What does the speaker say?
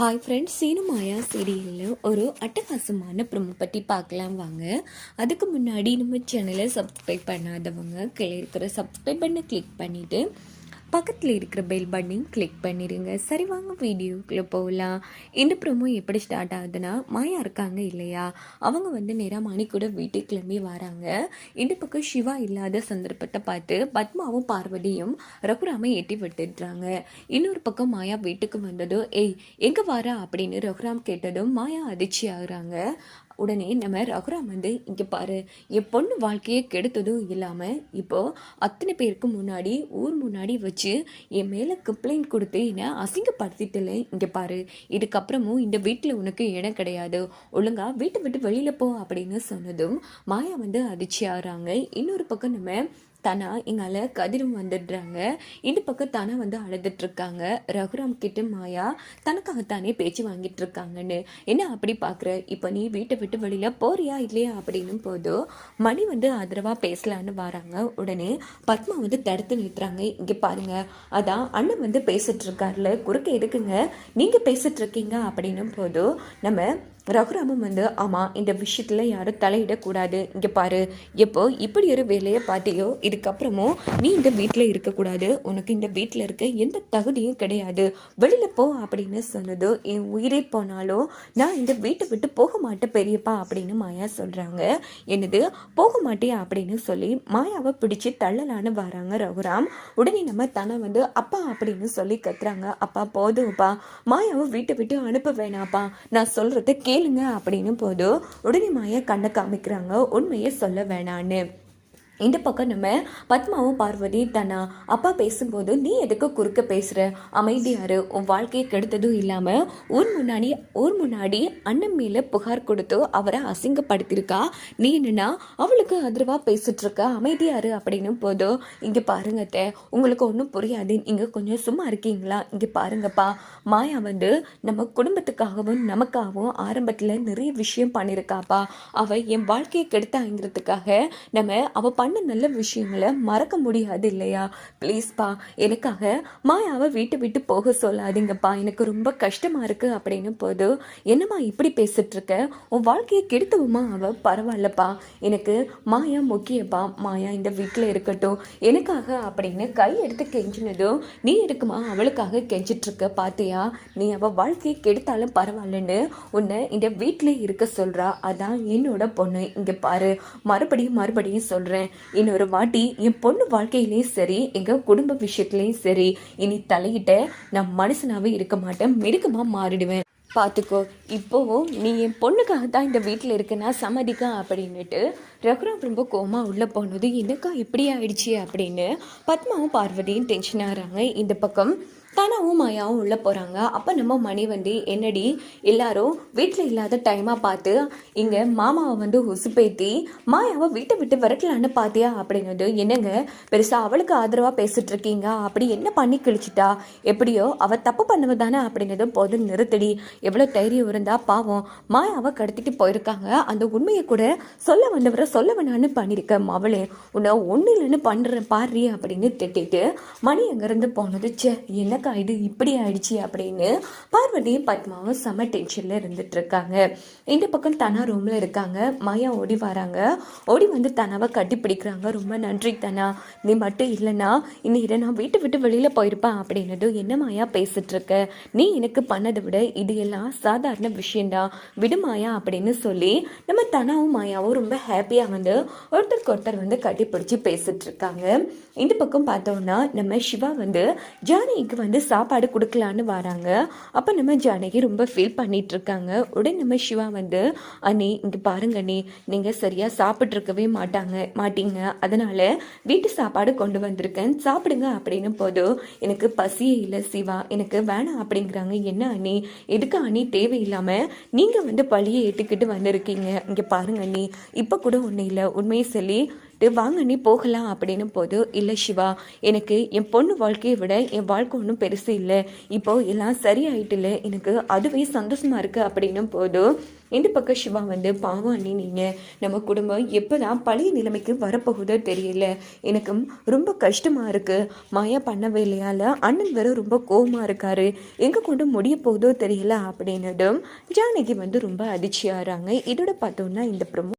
Hi friends சீனுமாயா சீரியலில் ஒரு அட்டகாசமான ப்ரொமோ பற்றி பார்க்கலாம் வாங்க. அதுக்கு முன்னாடி நம்ம சேனலை சப்ஸ்கிரைப் பண்ணாதவங்க கீழே இருக்கிற சப்ஸ்கிரைப் பண்ண கிளிக் பண்ணிவிட்டு பக்கத்தில் இருக்கிற பெல் பட்டனையும் கிளிக் பண்ணிடுங்க சரி வாங்க வீடியோக்குள்ளே போகலாம் இந்த ப்ரோமோ எப்படி ஸ்டார்ட் ஆகுதுன்னா மாயா இருக்காங்க இல்லையா? அவங்க வந்து நேராக மணி கூட வீட்டுக்கு கிளம்பி வராங்க. இந்த பக்கம் சிவா இல்லாத சந்தர்ப்பத்தை பார்த்து பத்மாவும் பார்வதியும் ரகுராமை எட்டி விட்டுடுறாங்க. இன்னொரு பக்கம் மாயா வீட்டுக்கு வந்ததும் ஏய் எங்கே வாரா? அப்படின்னு ரகுராம் கேட்டதும் மாயா அதிர்ச்சி ஆகுறாங்க. உடனே நம்ம ரகுராம் வந்து இங்கே பாரு என் பொண்ணு வாழ்க்கையை கெடுத்ததும் இல்லாமல் இப்போது அத்தனை பேருக்கு முன்னாடி ஊர் முன்னாடி வச்சு என் மேலே கம்ப்ளைண்ட் கொடுத்து என்னை அசிங்கப்படுத்திட்டல இங்கே பாரு. இதுக்கப்புறமும் இந்த வீட்டில் உனக்கு இடம் கிடையாது. ஒழுங்கா வீட்டை விட்டு வெளியில் போ அப்படின்னு சொன்னதும் மாயா வந்து அதிர்ச்சி ஆகிறாங்க இன்னொரு பக்கம் நம்ம தனா இங்கால கதிரும் வந்துடுறாங்க. இந்த பக்கம் தனா வந்து அழுதுட்டு இருக்காங்க ரகுராம் கிட்ட மாயா தனக்காகத்தானே பேச்சு வாங்கிட்டு இருக்காங்கன்னு என்ன அப்படி பார்க்குற இப்போ நீ வீட்டை விட்டு வெளியில போறியா இல்லையா அப்படின்னு போதும் மணி வந்து ஆதரவா பேசலான்னு வராங்க. உடனே பத்மா வந்து தடுத்து நிறுத்துறாங்க. இங்க பாருங்க. அதான் அண்ணன் வந்து பேசிட்டு இருக்காருல குறுக்க எதுக்குங்க? நீங்க பேசிட்டு இருக்கீங்க அப்படின்னும் போதும் நம்ம ரகுராமம் வந்து ஆமாம் இந்த விஷயத்தில் யாரும் தலையிடக்கூடாது. இங்கே பாரு. எப்போ இப்படி ஒரு வேலையை பார்த்தியோ இதுக்கப்புறமும் நீ இந்த வீட்டில் இருக்கக்கூடாது. உனக்கு இந்த வீட்டில் இருக்க எந்த தகுதியும் கிடையாது. வெளியில் போ அப்படின்னு சொன்னதோ என் உயிரே போனாலும் நான் இந்த வீட்டை விட்டு போக மாட்டேன் பெரியப்பா அப்படின்னு மாயா சொல்கிறாங்க என்னது? போக மாட்டேன் அப்படின்னு சொல்லி மாயாவை பிடிச்சி தள்ளலான்னு வராங்க ரகுராம். உடனே நம்ம தன வந்து அப்பா அப்படின்னு சொல்லி கத்துறாங்க. அப்பா போதும்ப்பா. மாயாவை வீட்டை விட்டு அனுப்ப வேணாப்பா நான் சொல்கிறத கேளுங்க அப்படின்னு போதும் உடனே மாயா கண்ணை காமிக்கிறாங்க. உண்மையை சொல்ல வேணான்னு. இந்த பக்கம் நம்ம பத்மாவும் பார்வதி தனா அப்பா பேசும்போது நீ எதுக்கு குறுக்க பேசுகிற அமைதியாரு உன் வாழ்க்கையை கெடுத்ததும் இல்லாமல் ஊர் முன்னாடி ஊர் முன்னாடி அண்ணன் மேலே புகார் கொடுத்து அவரை அசிங்கப்படுத்தியிருக்கா? நீ என்னன்னா அவளுக்கு ஆதரவாக பேசிகிட்ருக்க அமைதியாரு அப்படின்னு போதும் இங்கே பாருங்கத்த உங்களுக்கு ஒன்றும் புரியாது. நீங்கள் கொஞ்சம் சும்மா இருக்கீங்களா? இங்கே பாருங்கப்பா. மாயா வந்து நம்ம குடும்பத்துக்காகவும் நமக்காகவும் ஆரம்பத்தில் நிறைய விஷயம் பண்ணியிருக்காப்பா. அவள் என் வாழ்க்கையை கெடுத்தாங்கிறதுக்காக நம்ம அவ பண்ண நல்ல விஷயங்களை மறக்க முடியாது இல்லையா? ப்ளீஸ்ப்பா எனக்காக மாயாவை வீட்டை விட்டு போக சொல்லாதீங்கப்பா. எனக்கு ரொம்ப கஷ்டமாக இருக்குது அப்படின்னு போது என்னம்மா இப்படி பேசிகிட்ருக்க உன் வாழ்க்கையை கெடுத்தவுமா அவள் பரவாயில்லப்பா. எனக்கு மாயா முக்கியப்பா. மாயா இந்த வீட்டில் இருக்கட்டும். எனக்காக அப்படின்னு கை எடுத்து கெஞ்சினதும் நீ இருக்குமா அவளுக்காக கெஞ்சிட்ருக்க பார்த்தியா நீ அவள் வாழ்க்கையை கெடுத்தாலும் பரவாயில்லன்னு உன்னை இந்த வீட்டிலே இருக்க சொல்கிறா அதான் என்னோட பொண்ணு. இங்கே பாரு. மறுபடியும் மறுபடியும் சொல்கிறேன் இன்னொரு வாட்டி என் பொண்ணு வாழ்க்கையிலையும் சரி எங்க குடும்ப விஷயத்துலையும் சரி இனி தலையிட்ட நான் மனுஷனாவே இருக்க மாட்டேன் மெடுக்கமா மாறிடுவேன். பார்த்துக்கோ இப்போவும் நீ என் பொண்ணுக்காக தான் இந்த வீட்டில் இருக்கனா சம்மதிக்கா அப்படின்னுட்டு ரகுராம் ரொம்ப கோமா உள்ளே போனது என்னக்கா இப்படி ஆயிடுச்சு? அப்படின்னு பத்மாவும் பார்வதியும் டென்ஷன் ஆகிறாங்க. இந்த பக்கம் தனவும் மாயாவும் உள்ளே போகிறாங்க அப்போ நம்ம மணி வந்து என்னடி? எல்லாரும் வீட்டில் இல்லாத டைமாக பார்த்து இங்கே மாமாவை வந்து உசுப்பேத்தி மாயாவை வீட்டை விட்டு விரட்டலான்னு பார்த்தியா அப்படிங்கிறது என்னங்க பெருசாக அவளுக்கு ஆதரவாக பேசிட்டு இருக்கீங்க அப்படி என்ன பண்ணி கிழிச்சிட்டா? எப்படியோ அவள் தப்பு பண்ணவ தானே அப்படிங்கிறது போது நிறுத்தடி. எவ்வளோ தைரியம் இருந்தா பாவம். மாயாவை கடத்திட்டு போயிருக்காங்க. அந்த உண்மையை கூட சொல்ல வந்தவரை சொல்ல வேணான்னு பண்ணியிருக்க மவளே. உன்னை ஒன்றும் இல்லைன்னு பண்ணுறேன் பாரு அப்படின்னு திட்டிட்டு மணி அங்கேருந்து போனது ச்சே எனக்கு இது இப்படி ஆயிடுச்சு அப்படின்னு பார்வதியும் பத்மாவும் செம டென்ஷனில் இருந்துட்டு இருக்காங்க இந்த பக்கம் தனா ரூமில் இருக்காங்க. மாயா ஓடி வராங்க. ஓடி வந்து தனாவை கட்டி பிடிக்கிறாங்க ரொம்ப நன்றி தனா. நீ மட்டும் இல்லைனா இன்னைக்கு நான் வீட்டை விட்டு வெளியில் போயிருப்பேன் அப்படின்னதும் என்ன மாயா பேசிட்டு இருக்க நீ எனக்கு பண்ணதை விட இது எல்லாம் சாதாரண விஷயம்தான் விடு மாயா அப்படின்னு சொல்லி நம்ம தனாவும் மாயாவும் ரொம்ப ஹாப்பியாக வந்து ஒருத்தருக்கு ஒருத்தர் வந்து கட்டி பிடிச்சி பேசிட்டு இருக்காங்க இந்த பக்கம் பார்த்தோம்னா நம்ம சிவா வந்து ஜானகிக்கு வந்து சாப்பாடு கொடுக்கலான்னு வராங்க. அப்போ நம்ம ஜானகி ரொம்ப ஃபீல் பண்ணிகிட்ருக்காங்க உடனே நம்ம சிவா வந்து அண்ணி இங்கே பாருங்க அண்ணி நீங்கள் சரியாக சாப்பிட்ருக்கவே மாட்டாங்க மாட்டீங்க. அதனால் வீட்டு சாப்பாடு கொண்டு வந்திருக்கேன். சாப்பிடுங்க அப்படின்னு போதும் எனக்கு பசியே இல்லை சிவா. எனக்கு வேணாம் அப்படிங்கிறாங்க. என்ன அண்ணி? எதுக்கு அண்ணி தேவையில்லாமல் நீங்கள் வந்து பழியை ஏற்றுக்கிட்டு வந்திருக்கீங்க? இங்கே பாருங்க அண்ணி. இப்போ கூட ஒன்றும் இல்லை. உண்மையை சொல்லி கூப்பிட்டு வாங்க நீ போகலாம். அப்படின்னு போது இல்லை சிவா எனக்கு என் பொண்ணு வாழ்க்கையை விட என் வாழ்க்கை ஒன்றும் பெருசு இல்லை. இப்போது எல்லாம் சரியாயிட்டுல. எனக்கு அதுவே சந்தோஷமாக இருக்குது அப்படின்னும் போது இந்த பக்கம் சிவா வந்து பாவம் அண்ணி நீங்கள் நம்ம குடும்பம் எப்போ தான் பழைய நிலைமைக்கு வரப்போகுதோ தெரியல. எனக்கு ரொம்ப கஷ்டமாக இருக்குது மாயா பண்ண வேலையால் அண்ணன் வேற ரொம்ப கோவமாக இருக்காரு. எங்கே கொண்டு முடிய போகுதோ தெரியல. அப்படின்னதும் ஜானகி வந்து ரொம்ப அதிர்ச்சியாகிறாங்க இதோட பார்த்தோன்னா இந்த ப்ரமோ